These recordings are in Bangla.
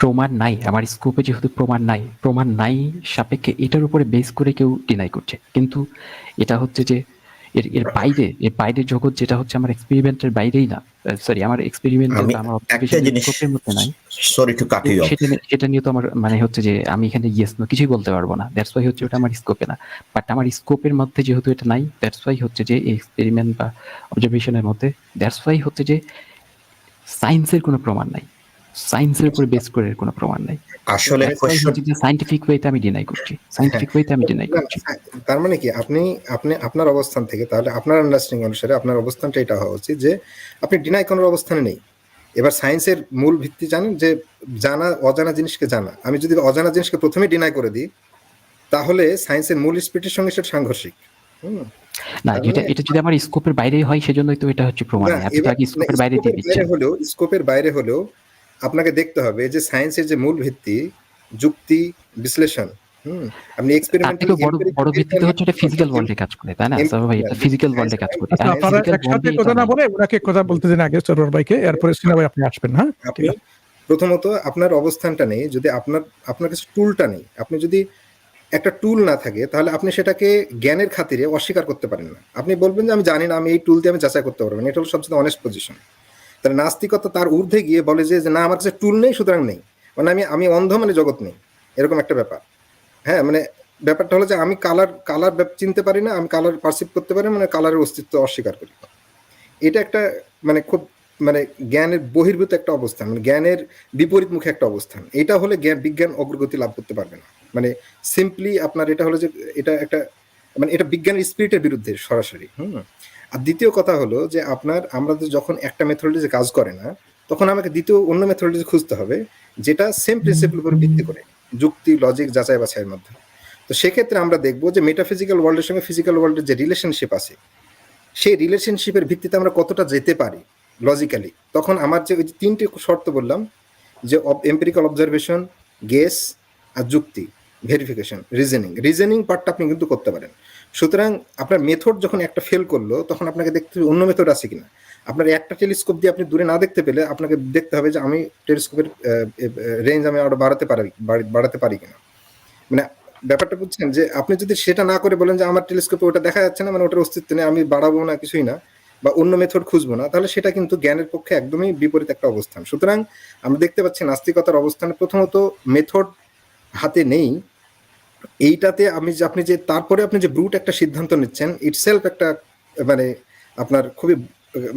প্রমাণ নাই আমার স্কোপে যেহেতু প্রমাণ নাই প্রমাণ নাই সাপেক্ষে এটার উপরে বেস করে কেউ ডিনাই করছে। কিন্তু এটা হচ্ছে যে এর এর বাইরে এর বাইরের জগৎ যেটা হচ্ছে আমার এক্সপেরিমেন্টের বাইরেই না। সরি আমার এক্সপেরিমেন্ট আমি আমার স্কোপের মধ্যে নাই। সরি টু কাট ইউ সেটা নিয়ে- সেটা নিয়ে তো আমার মানে হচ্ছে যে আমি এখানে ইয়েস নো কিছুই বলতে পারব না। দ্যাটস ওয়াই হচ্ছে ওটা আমার স্কোপে না। বাট আমার স্কোপের মধ্যে যেহেতু এটা নাই দ্যাটস ওয়াই হচ্ছে যে এক্সপেরিমেন্ট বা অবজারভেশনের মধ্যে দ্যাটস ওয়াই হচ্ছে যে সায়েন্সের কোনো প্রমাণ নাই। সায়েন্সের উপর বেস করে কোনো প্রমাণ নাই। আসলে সাইন্টিফিক ওয়েতে আমি ডিনাই করছি। সাইন্টিফিক ওয়েতে আমি ডিনাই করছি। তার মানে কি? আপনি আপনি আপনার অবস্থান থেকে তাহলে আপনার আন্ডারস্ট্যান্ডিং অনুসারে আপনার অবস্থানটা এটা হওয়া উচিত যে আপনি ডিনাই করার অবস্থানে নেই। এবার সায়েন্সের মূল ভিত্তি জানেন যে জানা অজানা জিনিসকে জানা। আমি যদি অজানা জিনিসকে প্রথমে ডিনাই করে দিই তাহলে সায়েন্সের মূল স্পিরিটের সঙ্গে সেটা সাংঘর্ষিক। হুম। না যেটা মানে- এটা যদি আমার স্কোপের বাইরেই হয় সেজন্যই তো এটা হচ্ছে প্রমাণ আপনি স্কোপের বাইরে দিয়ে দিচ্ছেন বাইরে হলেও স্কোপের বাইরে হলেও আপনাকে দেখতে হবে যে সায়েন্সের যে মূল ভিত্তি যুক্তি বিশ্লেষণ হুম আপনি তার বড় বড় ভিত্তিতে হচ্ছে এটা ফিজিক্যাল ওয়ার্ল্ডে কাজ করে তাই না? এম- ভাই এটা ফিজিক্যাল ওয়ার্ল্ডে কাজ করে। আপনারা একসাথে কথা না বলে ওনাকে কথা বলতে দিন আগে সরোয়ার ভাইকে এরপরে সিনা ভাই আপনি আসবেন হ্যাঁ? আপনি প্রথমত আপনার অবস্থানটা নেই যদি আপনার আপনার কাছে টুলটা নেই আপনি যদি একটা টুল না থাকে তাহলে আপনি সেটাকে জ্ঞানের খাতিরে অস্বীকার করতে পারেন না। আপনি বলবেন যে আমি জানি না আমি এই টুল দিয়ে আমি যাচাই করতে পারবেন এটা হলো সবচেয়ে অনেস্ট পজিশন তাহলে নাস্তিকতা তার ঊর্ধ্বে গিয়ে বলে যে না, আমার কাছে টুল নেই, সুতরাং নেই। মানে আমি আমি অন্ধ মানে জগৎ নেই। এরকম একটা ব্যাপার। হ্যাঁ মানে ব্যাপারটা হলো যে, আমি কালার কালার চিনতে পারি না, আমি কালার পারসিভ করতে পারি মানে কালারের অস্তিত্ব অস্বীকার করি। এটা একটা মানে খুব মানে জ্ঞানের বহির্ভূত একটা অবস্থান মানে জ্ঞানের বিপরীত মুখে একটা অবস্থান। এটা হলে জ্ঞান, বিজ্ঞান অগ্রগতি লাভ করতে পারবে না। মানে সিম্পলি আপনার এটা হলো যে, এটা একটা মানে এটা বিজ্ঞানের স্পিরিটের বিরুদ্ধে সরাসরি। হুম? আর দ্বিতীয় কথা হলো যে আপনার আমরা যখন একটা মেথোডলজি কাজ করে না তখন আমাকে দ্বিতীয় অন্য মেথোডলজি খুঁজতে হবে যেটা সেম প্রিন্সিপাল উপর ভিত্তি করে যুক্তি লজিক যাচাই বাছাইয়ের মাধ্যমে। তো সেক্ষেত্রে আমরা দেখব যে মেটাফিজিক্যাল ওয়ার্ল্ডের সঙ্গে ফিজিক্যাল ওয়ার্ল্ডের যে রিলেশনশিপ আছে সেই রিলেশনশিপের ভিত্তিতে আমরা কতটা যেতে পারি লজিক্যালি তখন আমার যে ওই যে তিনটে শর্ত বললাম যে এম্পিরিক্যাল অবজারভেশন গেস আর যুক্তি ভেরিফিকেশন রিজনিং রিজনিং পার্টটা আপনি কিন্তু করতে পারেন। সুতরাং আপনার মেথড যখন একটা ফেল করল, তখন আপনাকে দেখতে হবে অন্য মেথড আছে কিনা। আপনার একটা টেলিস্কোপ দিয়ে আপনি দূরে না দেখতে পেলে আপনাকে দেখতে হবে যে আমি টেলিস্কোপের রেঞ্জ আমি আরও বাড়াতে পারি, বাড়ি- বাড়াতে পারি কিনা। মানে ব্যাপারটা বুঝছেন যে আপনি যদি সেটা না করে বলেন যে আমার টেলিস্কোপে ওটা দেখা যাচ্ছে না মানে ওটার অস্তিত্ব নেই, আমি বাড়াবো না, কিছুই না, বা অন্য মেথড খুঁজবো না, তাহলে সেটা কিন্তু জ্ঞানের পক্ষে একদমই বিপরীত একটা অবস্থান। সুতরাং আমরা দেখতে পাচ্ছি নাস্তিকতার অবস্থানে প্রথমত মেথড হাতে নেই এইটাতে আমি যে আপনি যে তারপরে আপনি যে ব্রুট একটা সিদ্ধান্ত নিচ্ছেন ইটসেলফ একটা মানে আপনার খুবই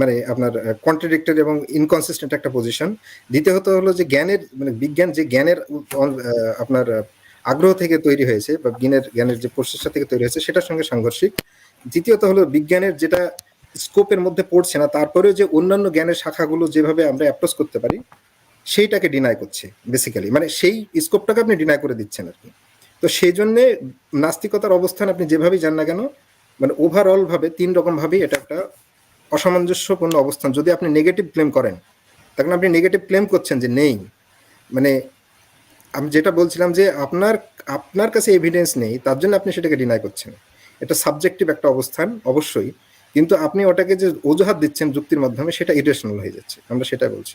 মানে আপনার কন্ট্রাডিক্টরি এবং ইনকনসিস্টেন্ট একটা পজিশন দ্বিতীয়ত হলো যে জ্ঞানের মানে বিজ্ঞান যে জ্ঞানের আপনার আগ্রহ থেকে তৈরি হয়েছে বা জ্ঞানের জ্ঞানের যে প্রচেষ্টা থেকে তৈরি হয়েছে সেটার সঙ্গে সাংঘর্ষিক। দ্বিতীয়ত হলো বিজ্ঞানের যেটা স্কোপের মধ্যে পড়ছে না, তারপরেও যে অন্যান্য জ্ঞানের শাখাগুলো যেভাবে আমরা অ্যাপ্রোচ করতে পারি, সেইটাকে ডিনাই করছে বেসিক্যালি মানে সেই স্কোপটাকে আপনি ডিনাই করে দিচ্ছেন আর কি। তো সেই জন্যে নাস্তিকতার অবস্থান আপনি যেভাবেই যান না কেন মানে ওভারঅল ভাবে তিন রকম ভাবেই এটা একটা অসামঞ্জস্যপূর্ণ অবস্থান। যদি আপনি নেগেটিভ ক্লেম করেন, তখন আপনি নেগেটিভ ক্লেম করছেন যে নেই। মানে আমি যেটা বলছিলাম যে আপনার আপনার কাছে এভিডেন্স নেই, তার জন্য আপনি সেটাকে ডিনাই করছেন। এটা সাবজেক্টিভ একটা অবস্থান, অবশ্যই। কিন্তু আপনি ওটাকে যে অজুহাত দিচ্ছেন যুক্তির মাধ্যমে, সেটা ইরেশনাল হয়ে যাচ্ছে। আমরা সেটাই বলছি।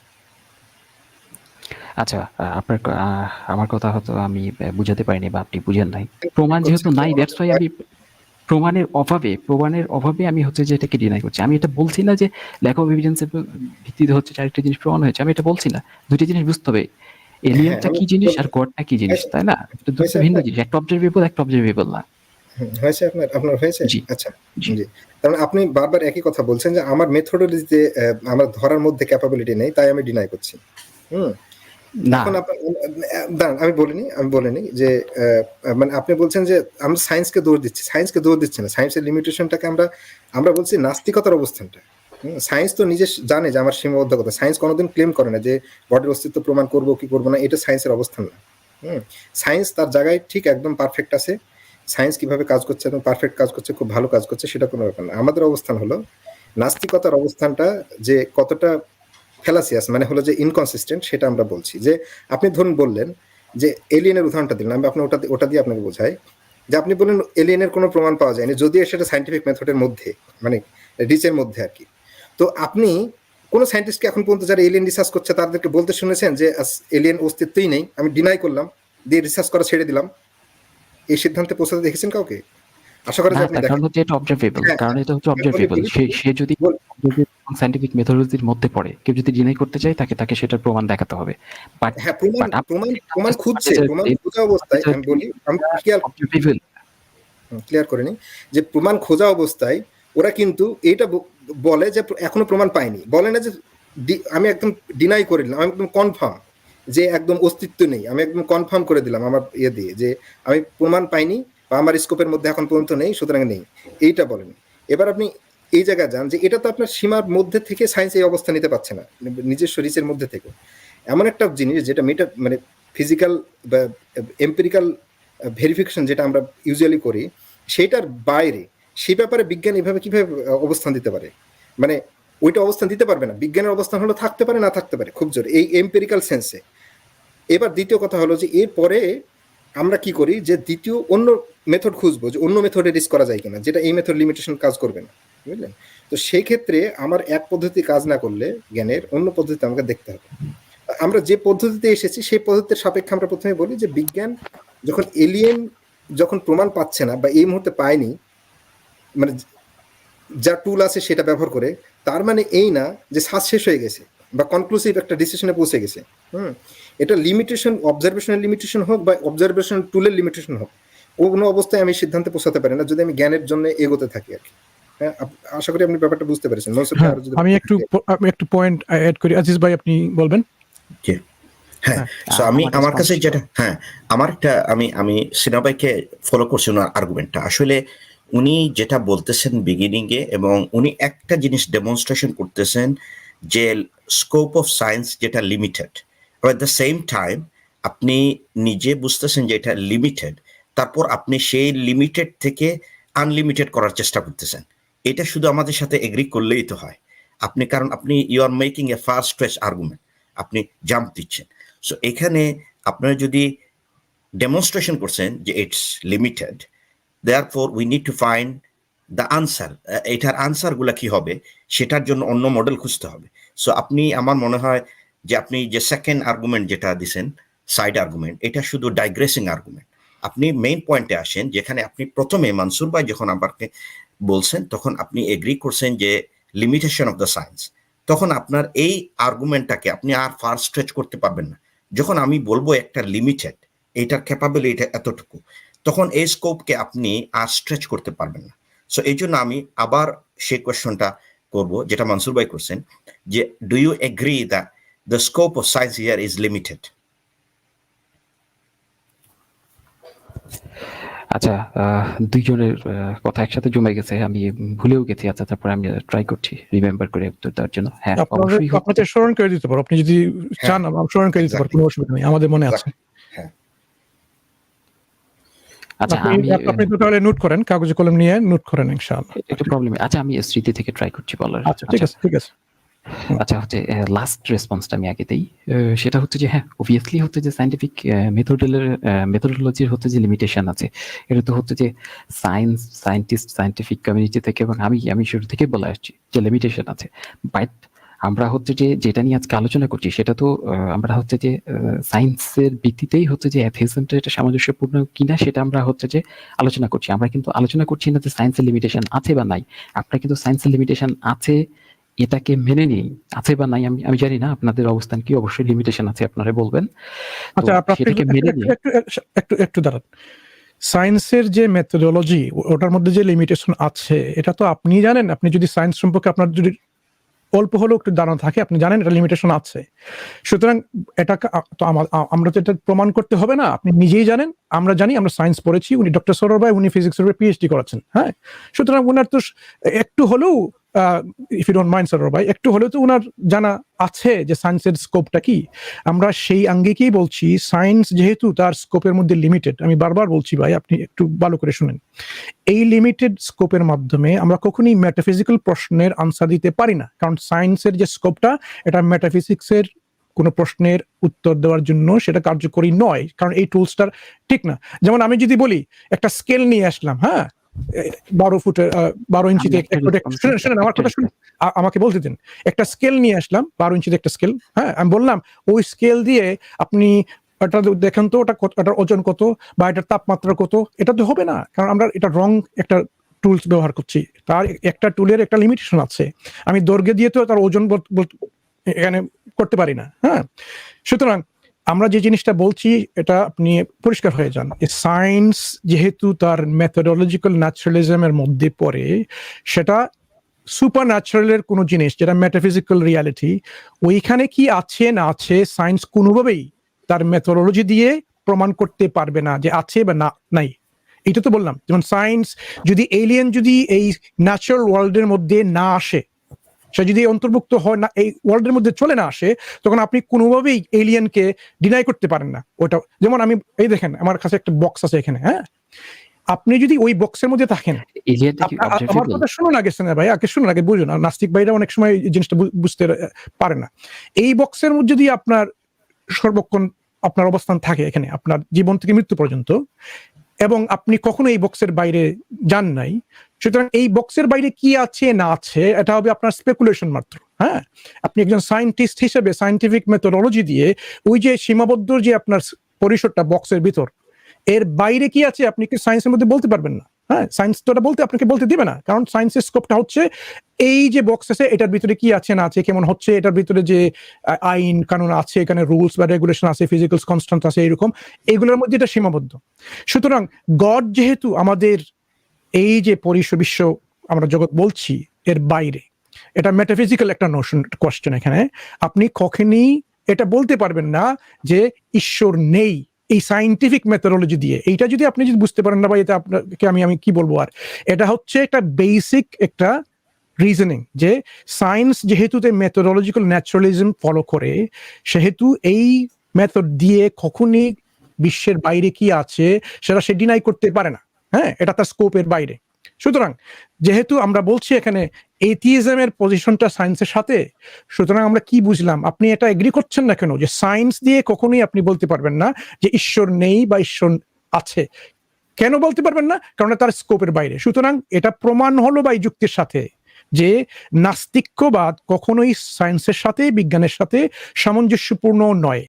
আচ্ছা আপনার আমার কথা হয়তো আমি বুঝাতে পারিনি বা আপনি বুঝেন নাই। প্রমাণ যেহেতু নাই দ্যাটস ওয়াই আমি প্রমাণের অভাবে প্রমাণের অভাবে আমি হচ্ছে যে এটাকে ডিনাই করছি। আমি এটা বলছি না যে ল্যাক অফ এভিডেন্সের ভিত্তিতে হচ্ছে চারটি জিনিস প্রমাণ হয়েছে আমি এটা বলছি না। দুটি জিনিস বুঝতে হবে। এলিয়েনটা আমি কি জিনিস আর গডটা কি জিনিস তাই না? দুটো ভিন্ন জিনিস একটা অবজারভেবল একটা অবজারভেবল না। হয়েছে আপনার আপনার হয়েছে। আচ্ছা জি। মানে আপনি বারবার একই কথা বলছেন যে আমার মেথোডোলজিতে আমার ধরার মধ্যে ক্যাপাবিলিটি নেই তাই আমি ডিনাই করছি। হুম? এখন দাঁড়ান, আমি বলিনি আমি বলিনি যে মানে আপনি বলছেন যে, আমরা সায়েন্সকে দৌড় দিচ্ছি সায়েন্সকে দৌড় দিচ্ছি না সায়েন্সের লিমিটেশনটাকে আমরা আমরা বলছি নাস্তিকতার অবস্থানটা। সায়েন্স তো নিজে জানে যে আমার সীমাবদ্ধকতা সায়েন্স কোনোদিন ক্লেম করে না যে বডির অস্তিত্ব প্রমাণ করব, কি করব না, এটা সায়েন্সের অবস্থান না। হুম সায়েন্স তার জায়গায় ঠিক একদম পারফেক্ট আছে সায়েন্স কীভাবে কাজ করছে এবং পারফেক্ট কাজ করছে, খুব ভালো কাজ করছে, সেটা কোনো ব্যাপার না। আমাদের অবস্থান হলো, নাস্তিকতার অবস্থানটা যে কতটা ফেলাসিয়াস মানে হলো যে ইনকনসিস্টেন্ট সেটা আমরা বলছি। যে আপনি ধরুন বললেন যে এলিয়েনের উদাহরণটা দিলেন, আমি আপনি ওটা ওটা দিয়ে আপনাকে বোঝাই। যে আপনি বললেন এলিয়েনের কোনো প্রমাণ পাওয়া যায়নি, যদিও সেটা সাইন্টিফিক মেথডের মধ্যে মানে রিচের মধ্যে আর কি। তো আপনি কোন সায়েন্টিস্টকে এখন পর্যন্ত যারা এলিয়েন রিসার্চ করছে, তাদেরকে বলতে শুনেছেন যে এলিয়েন অস্তিত্বই নেই, আমি ডিনাই করলাম, দিয়ে রিসার্চ করা ছেড়ে দিলাম। এই সিদ্ধান্তে পৌঁছাতে দেখেছেন কাউকে? আশা করা যায় আপনি তার দেখেন। কারণ হচ্ছে এটা অবজারভেবল কারণ এটা হচ্ছে অবজারভেবল সে সে যদি বল- মেথোলজির মধ্যে পড়ে কেউ যদি ডিনাই করতে চায় তাকে তাকে সেটার প্রমাণ দেখাতে হবে। বাট হ্যাঁ প্রমাণ প্রমাণ প্রমাণ খুঁজছে প্রমাণ খোঁজা অবস্থায় আমি বলি আমি খেয়াল ক্লিয়ার করে নিই। যে প্রমাণ খোঁজা অবস্থায় ওরা কিন্তু এটা বলে যে এখনও প্রমাণ পায়নি। বলে না যে আমি একদম ডিনাই করে দিলাম আমি একদম কনফার্ম যে একদম অস্তিত্ব নেই। আমি একদম কনফার্ম করে দিলাম আমার ইয়ে দিয়ে যে আমি প্রমাণ পাইনি বা আমার স্কোপের মধ্যে এখন পর্যন্ত নেই, সুতরাং নেই। এইটা বলেন। এবার আপনি এই জায়গায় যান যে এটা তো আপনার সীমার মধ্যে থেকে সায়েন্স এই অবস্থা নিতে পারছে না নিজস্ব রিচের মধ্যে থেকে। এমন একটা জিনিস যেটা মেটা মানে ফিজিক্যাল বা এম্পিরিক্যাল ভেরিফিকেশন যেটা আমরা ইউজুয়ালি করি সেইটার বাইরে সেই ব্যাপারে বিজ্ঞান এভাবে কীভাবে অবস্থান দিতে পারে? মানে ওইটা অবস্থান দিতে পারবে না। বিজ্ঞানের অবস্থান হলো থাকতে পারে, না থাকতে পারে, খুব জোর। এই এম্পেরিক্যাল সেন্সে এবার দ্বিতীয় কথা হলো যে এরপরে আমরা কি করি যে দ্বিতীয় অন্য মেথড খুঁজবো যে অন্য মেথডে রিস্ক করা যায় কিনা, যেটা এই মেথড লিমিটেশন কাজ করবে না, বুঝলেন? তো সেই ক্ষেত্রে আমার এক পদ্ধতি কাজ না করলে জ্ঞানের অন্য পদ্ধতি আমাকে দেখতে হবে। আমরা যে পদ্ধতিতে এসেছি, সেই পদ্ধতির সাপেক্ষে আমরা প্রথমে বলি যে বিজ্ঞান যখন এলিয়েন যখন প্রমাণ পাচ্ছে না বা এই মুহূর্তে পায়নি মানে যা টুল আছে সেটা ব্যবহার করে, তার মানে এই না যে শ্বাস শেষ হয়ে গেছে। বা কনক্লুসিভ একটা ডিসিশনে পৌঁছে গেছে। হুম? এটা লিমিটেশন অবজারভেশনাল লিমিটেশন হোক বা অবজারভেশন টুলের লিমিটেশন হোক কোনো অবস্থায় আমি সিদ্ধান্তে পৌঁছাতে পারি না যদি আমি জ্ঞানের জন্য এগোতে থাকি আর কি। হ্যাঁ? আশা করি আপনি ব্যাপারটা বুঝতে পেরেছেন। হ্যাঁ, আমি একটু আমি একটু পয়েন্ট অ্যাড করি। আজিজ ভাই আপনি বলবেন? হ্যাঁ সো আমি আমার কাছে যেটা হ্যাঁ আমার একটা আমি আমি সিনাবাইকে ফলো করছি ওনার আর্গুমেন্টটা আসলে উনি যেটা বলতেছেন বিগিনিং এ এবং উনি একটা জিনিস ডেমনস্ট্রেশন করতেছেন যে স্কোপ অফ সায়েন্স যেটা limited at the same time আপনি নিজে বুঝতেছেন যে এটা লিমিটেড তারপর আপনি সেই লিমিটেড থেকে আনলিমিটেড করার চেষ্টা করতেছেন। এটা শুধু আমাদের সাথে এগ্রি করলেই তো হয়। আপনি, কারণ আপনি you are making a first stretch argument আপনি জাম্প দিচ্ছেন। সো এখানে আপনারা যদি ডেমনস্ট্রেশন করছেন যে it's limited therefore we need to find the answer এটার আনসারগুলো কি হবে? সেটার জন্য অন্য মডেল খুঁজতে হবে। সো আপনি, আমার মনে হয় যে আপনি যে সেকেন্ড আর্গুমেন্ট যেটা দিছেন সাইড আর্গুমেন্ট এটা শুধু ডাইগ্রেসিং আর্গুমেন্ট আপনি মেইন পয়েন্টে আসেন, যেখানে আপনি প্রথমে মানসুর ভাই যখন আমাকে বলছেন, তখন আপনি এগ্রি করছেন যে লিমিটেশন অফ দ্য সায়েন্স তখন আপনার এই আর্গুমেন্টটাকে আপনি আর ফার স্ট্রেচ করতে পারবেন না। যখন আমি বলব একটা লিমিটেড এইটার ক্যাপাবিলিটি এতটুকু, তখন এই স্কোপকে আপনি আর স্ট্রেচ করতে পারবেন না। সো এই জন্য আমি আবার সেই কোয়েশ্চনটা করব যেটা মনসুর ভাই করছেন যে do you agree the the scope of science here is limited আচ্ছা আহ, দুইজনের আহ, কথা একসাথে জমে গেছে আমি ভুলেও গেছি আচ্ছা তারপরে আমি ট্রাই করছি রিমেম্বার করে উত্তর দেওয়ার জন্য। হ্যাঁ আপনাদের স্মরণ করে দিতে পারো আপনি যদি চান আমি স্মরণ করে দিতে পারো কোনো অসুবিধা নেই আমাদের মনে আছে। আচ্ছা আমি আপনি তো তাহলে নোট করেন কাগজে কলম নিয়ে নোট করেন ইনশাআল্লাহ। একটু প্রবলেম আচ্ছা আমি স্মৃতি থেকে ট্রাই করছি বলার। আচ্ছা ঠিক আছে ঠিক আছে। আচ্ছা হচ্ছে লাস্ট রেসপন্সটা আমি আগে দেই। সেটা হচ্ছে যে হ্যাঁ অবভিয়াসলি হচ্ছে যে সাইন্টিফিক মেথডের মেথডোলজির হচ্ছে যে লিমিটেশন আছে। এটা তো হচ্ছে যে সায়েন্স সায়েন্টিস্ট সায়েন্টিফিক কমিউনিটি থেকে এবং আমি আমি শুরু থেকে বলে আসছি যে লিমিটেশন আছে। বাট আমরা হচ্ছে যে যেটা নিয়ে আজকে আলোচনা করছি সেটা তো আমরা হচ্ছে যে সায়েন্সের ভিত্তিতেই হচ্ছে যে অ্যাথিজমটা এটা সামঞ্জস্যপূর্ণ কিনা সেটা আমরা হচ্ছে যে আলোচনা করছি। আমরা কিন্তু আলোচনা করছি না যে সায়েন্সের লিমিটেশন আছে বা নাই। আপনার কিন্তু সায়েন্সের লিমিটেশন আছে এটাকে মেনে নিই আছে বা নাই আমি আমি জানি না আপনাদের অবস্থান কি অবশ্যই লিমিটেশন আছে আপনারা বলবেন। আচ্ছা আপনি সেটাকে মেনে একটু একটু দাঁড়ান। সায়েন্সের যে মেথোডোলজি ওটার মধ্যে যে লিমিটেশন আছে এটা তো আপনি জানেন। আপনি যদি সায়েন্স সম্পর্কে আপনার যদি অল্প হলেও একটু দাঁড়ানো থাকে। আপনি জানেন এটা লিমিটেশন আছে। সুতরাং এটা তো আমরা তো এটা প্রমাণ করতে হবে না। আপনি নিজেই জানেন, আমরা জানি, আমরা সায়েন্স পড়েছি। উনি ডক্টর সরোর ভাই, উনি ফিজিক্স পিএইচডি করেছেন হ্যাঁ? সুতরাং ওনার তো একটু হলেও ইফ ইউ ডোন্ট মাইন্ড সরোর ভাই একটু হলেও তো ওনার জানা আছে যে সায়েন্সের স্কোপটা কি। আমরা সেই আঙ্গিকেই বলছি সায়েন্স যেহেতু তার স্কোপের মধ্যে লিমিটেড আমি বারবার বলছি ভাই, আপনি একটু ভালো করে শুনেন। এই লিমিটেড স্কোপের মাধ্যমে আমরা কখনোই মেটাফিজিক্যাল প্রশ্নের আনসার দিতে পারি না। কারণ সায়েন্সের যে স্কোপটা এটা মেটাফিজিক্সের কোনো প্রশ্নের উত্তর দেওয়ার জন্য সেটা কার্যকরী নয়। কারণ এই টুলসটার ঠিক না। যেমন আমি যদি বলি, একটা স্কেল নিয়ে আসলাম হ্যাঁ? বারো ফুটের বারো ইঞ্চিতে শুনেন শুনেন আমার কথা শুনুন। আমাকে বলতে দিন। একটা স্কেল নিয়ে আসলাম বারো ইঞ্চিতে একটা স্কেল হ্যাঁ আমি বললাম ওই স্কেল দিয়ে আপনি এটা দেখেন তো ওটা এটার ওজন কত বা এটার তাপমাত্রা কত এটা তো হবে না। কারণ আমরা এটা রং একটা টুলস ব্যবহার করছি। তার একটা টুলের একটা লিমিটেশন আছে। আমি দৈর্ঘ্য দিয়ে তো তার ওজন এখানে করতে পারি না হ্যাঁ। সুতরাং আমরা যে জিনিসটা বলছি, এটা আপনি পরিষ্কার হয়ে যান। সায়েন্স যেহেতু তার মেথোডোলজিক্যাল ন্যাচারালিজমের মধ্যে পড়ে, সেটা সুপার ন্যাচারালের কোনো জিনিস, যেটা মেটাফিজিক্যাল রিয়ালিটি ওইখানে কি আছে না আছে সায়েন্স কোনোভাবেই তার মেথোডোলজি দিয়ে প্রমাণ করতে পারবে না যে আছে বা না, নাই। এটা তো বললাম। যেমন সায়েন্স যদি এলিয়েন যদি এই ন্যাচারাল ওয়ার্ল্ডের মধ্যে না আসে সে যদি অন্তর্ভুক্ত হয় না এই ওয়ার্ল্ডের মধ্যে চলে না আসে তখন আপনি কোনোভাবেই এলিয়েনকে ডিনাই করতে পারেন না। ওটা যেমন আমি এই দেখেন আমার কাছে একটা বক্স আছে এখানে হ্যাঁ? আপনি যদি ওই বক্সের মধ্যে থাকেন আমার কথা শুনুন আগে শোনা ভাই আগে শুনুন আগে বুঝুন। আর নাস্তিক ভাইরা অনেক সময় এই জিনিসটা বুঝতে পারে না। এই বক্সের মধ্যে যদি আপনার সর্বক্ষণ আপনার অবস্থান থাকে এখানে আপনার জীবন থেকে মৃত্যু পর্যন্ত এবং আপনি কখনো এই বক্সের বাইরে যান নাই সুতরাং এই বক্সের বাইরে কি আছে, না আছে, এটা হবে আপনার স্পেকুলেশন মাত্র হ্যাঁ? আপনি একজন সায়েন্টিস্ট হিসেবে সায়েন্টিফিক মেথোডোলজি দিয়ে ওই যে সীমাবদ্ধ যে আপনার পরিসরটা বক্সের ভিতর, এর বাইরে কি আছে আপনি কি সায়েন্সের মধ্যে বলতে পারবেন না হ্যাঁ? সায়েন্স তো বলতে আপনাকে বলতে দিবে না, কারণ সায়েন্সের স্কোপটা হচ্ছে এই যে বক্স আছে, এটার ভিতরে কি আছে, না আছে, কেমন হচ্ছে, এটার ভিতরে যে আইন কানুন আছে, এখানে রুলস বা রেগুলেশন আছে ফিজিক্যাল কনস্ট্যান্ট আছে এরকম এগুলোর মধ্যে এটা সীমাবদ্ধ। সুতরাং গড যেহেতু আমাদের এই যে পরিসর বিশ্ব আমরা জগৎ বলছি এর বাইরে, এটা মেটাফিজিক্যাল একটা নোশন কোশ্চেন এখানে। আপনি কখনই এটা বলতে পারবেন না যে ঈশ্বর নেই এই সাইন্টিফিক মেথোডোলজি দিয়ে। এইটা যদি আপনি যদি বুঝতে পারেন না বা এটা আপনাকে আমি আমি কি বলব আর? এটা হচ্ছে একটা বেসিক একটা রিজনিং যে সায়েন্স যেহেতু মেথোডোলজিক্যাল ন্যাচারালিজম ফলো করে, সেহেতু এই মেথড দিয়ে কখনই বিশ্বের বাইরে কি আছে সেটা সে ডিনাই করতে পারে না। হ্যাঁ এটা তার স্কোপের বাইরে। সুতরাং যেহেতু আমরা বলছি এখানে এথিইজমের পজিশনটা সায়েন্সের সাথে, সুতরাং আমরা কি বুঝলাম? আপনি এটা এগ্রি করছেন না কেন? যে সায়েন্স দিয়ে কখনোই আপনি বলতে পারবেন না যে ঈশ্বর নেই বা ঈশ্বর আছে। কেন বলতে পারবেন না? কারণ তার স্কোপের বাইরে। সুতরাং এটা প্রমাণ হলো বা যুক্তির সাথে যে নাস্তিক্যবাদ কখনোই সায়েন্সের সাথে, বিজ্ঞানের সাথে সামঞ্জস্যপূর্ণ নয়।